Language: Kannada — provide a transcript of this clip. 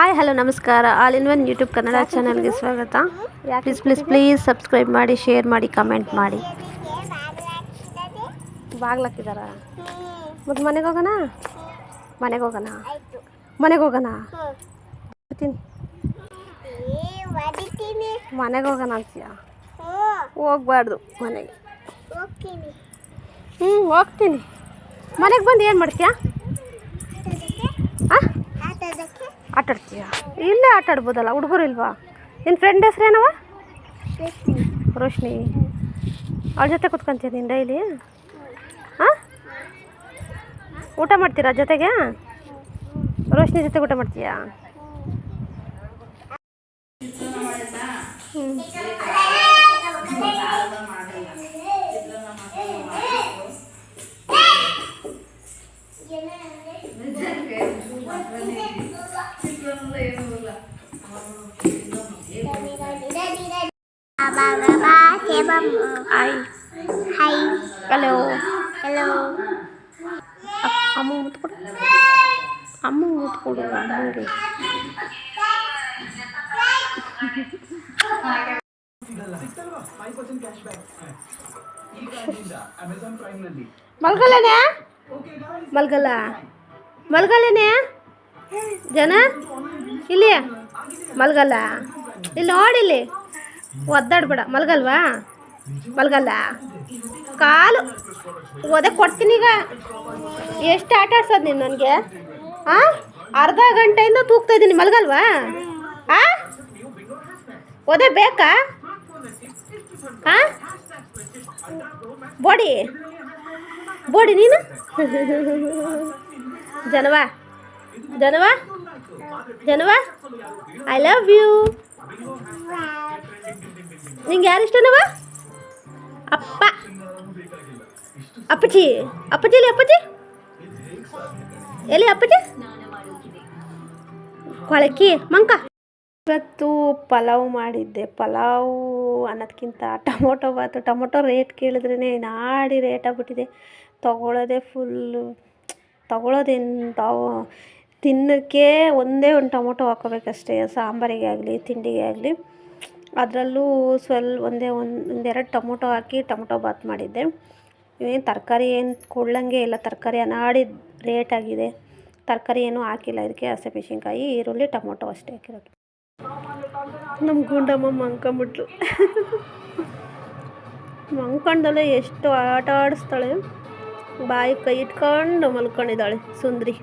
ಹಾಯ್ ಹಲೋ ನಮಸ್ಕಾರ. All in one YouTube Kannada ಚಾನಲ್ಗೆ ಸ್ವಾಗತ. ಪ್ಲೀಸ್ ಪ್ಲೀಸ್ ಪ್ಲೀಸ್ ಸಬ್ಸ್ಕ್ರೈಬ್ ಮಾಡಿ ಶೇರ್ ಮಾಡಿ ಕಮೆಂಟ್ ಮಾಡಿ. ಬಾಗ್ಲಾಕಿದಾರ? ಮತ್ತು ಮನೆಗೆ ಹೋಗೋಣ ಮನೆಗೆ ಹೋಗೋಣ ಮನೆಗೆ ಹೋಗೋಣ ಮನೆಗೆ ಹೋಗೋಣ ಅಂತೀಯ? ಹೋಗ್ಬಾರ್ದು ಮನೆಗೆ. ಹ್ಞೂ ಹೋಗ್ತೀನಿ. ಮನೆಗೆ ಬಂದು ಏನು ಮಾಡ್ತೀಯಾ ಹಾಂ ಆಟ ಆಡ್ತೀಯ ಇಲ್ಲೇ ಆಟ ಆಡ್ಬೋದಲ್ಲ, ಹುಡುಗರು ಇಲ್ವಾ? ನಿನ್ನ ಫ್ರೆಂಡ್ ಹೆಸ್ರೇನವ ರೋಶ್ನಿ. ಅವಳ ಜೊತೆ ಕುತ್ಕೊಂತೀಯ ನೀನು ಡೈಲಿ ಹಾಂ ಊಟ ಮಾಡ್ತೀರಾ ಜೊತೆಗೆ? ರೋಶ್ನಿ ಜೊತೆ ಊಟ ಮಾಡ್ತೀಯಾ? ಹ್ಞೂ ಹಾಯ್ Hi. Hello Hello. ಅಮ್ಮ ಮುತ್ತು ಕೊಡು. ಅಮ್ಮ ಮುತ್ತು ಕೊಡು ಅಮ್ಮಂಗೆ ಮಲ್ಗಲ್ಲನೆ? ಮಲ್ಗಲ್ಲ? ಮಲ್ಗಲ್ಲೇನೆ? ಜನ? ಇಲ್ಲಿ? ಮಲ್ಗಲ್ಲ? ಇಲ್ಲಿ ನೋಡಿಲ್ಲಿ ಒದ್ದಾಡ್ಬೇಡ. ಮಲ್ಗಲ್ವಾ? ಮಲ್ಗಲ್ಲ. ಕಾಲು. ಒದೆ ಕೊಡ್ತೀನಿ ಈಗ. ಎಷ್ಟು ಆಟ ಆಡ್ಸೋದು ನೀನು ನನಗೆ? ಹಾಂ ಅರ್ಧ ಗಂಟೆಯಿಂದ ತೂಗ್ತಾ ಇದ್ದೀನಿ. ಮಲ್ಗಲ್ವಾ? ಹಾಂ ಒದೆ ಬೇಕಾ? ಹಾಂ ಬೋಡಿ. ಬೋಡಿ ನೀನು? ಜನವಾ. ಜನವಾ? ಜನವಾ? I love you. ನಿಂಗೆ ಯಾರು ಇಷ್ಟನವ? ಅಪ್ಪ. ಅಪ್ಪಚ್ಚಿ ಅಪ್ಪಚ್ಚಿ ಎಲ್ಲಿ ಅಪ್ಪಚ್ಚಿ ಎಲ್ಲಿ ಅಪ್ಪಚ್ಚಿ ಕೊಳಕಿ ಮಂಕ. ಇವತ್ತು ಪಲಾವ್ ಮಾಡಿದ್ದೆ. ಪಲಾವ್ ಅನ್ನೋದಕ್ಕಿಂತ ಟೊಮೊಟೊ ಬಾತು. ಟೊಮೊಟೊ ರೇಟ್ ಕೇಳಿದ್ರೇ ನಾಡಿ ರೇಟ್ ಆಗ್ಬಿಟ್ಟಿದೆ. ತೊಗೊಳೋದೆ ಫುಲ್ಲು ತೊಗೊಳೋದೇನು ತಾವು ತಿನ್ನೋಕ್ಕೆ ಒಂದೇ ಒಂದು ಟೊಮೊಟೊ ಹಾಕೋಬೇಕಷ್ಟೇ. ಸಾಂಬಾರಿಗೆ ಆಗಲಿ, ತಿಂಡಿಗೆ ಆಗಲಿ. ಅದರಲ್ಲೂ ಸ್ವಲ್ ಒಂದೇ ಒಂದು ಒಂದೆರಡು ಟೊಮೊಟೊ ಹಾಕಿ ಟೊಮೊಟೊ ಬಾತ್ ಮಾಡಿದ್ದೆ. ಏನು ತರಕಾರಿ ಏನು ಕೊಳ್ಳಂಗೆ ಇಲ್ಲ ತರಕಾರಿ ಅನಾಡಿ ರೇಟ್ ಆಗಿದೆ. ತರಕಾರಿ ಏನೂ ಹಾಕಿಲ್ಲ ಇದಕ್ಕೆ ಹಸಿಮೆಣ್ಸಿನ್ಕಾಯಿ ಈರುಳ್ಳಿ ಟೊಮೊಟೊ ಅಷ್ಟೇ ಹಾಕಿರೋದು. ನಮ್ಮ ಗುಂಡಮ್ಮ ಮಂಕೊಂಬಿಟ್ಲು ಮಂಕೊಂಡಲ್ಲೇ ಎಷ್ಟು ಆಟ ಆಡಿಸ್ತಾಳೆ ಬಾಯಿ ಕೈ ಇಟ್ಕೊಂಡು ಮಲ್ಕೊಂಡಿದ್ದಾಳೆ ಸುಂದ್ರಿ.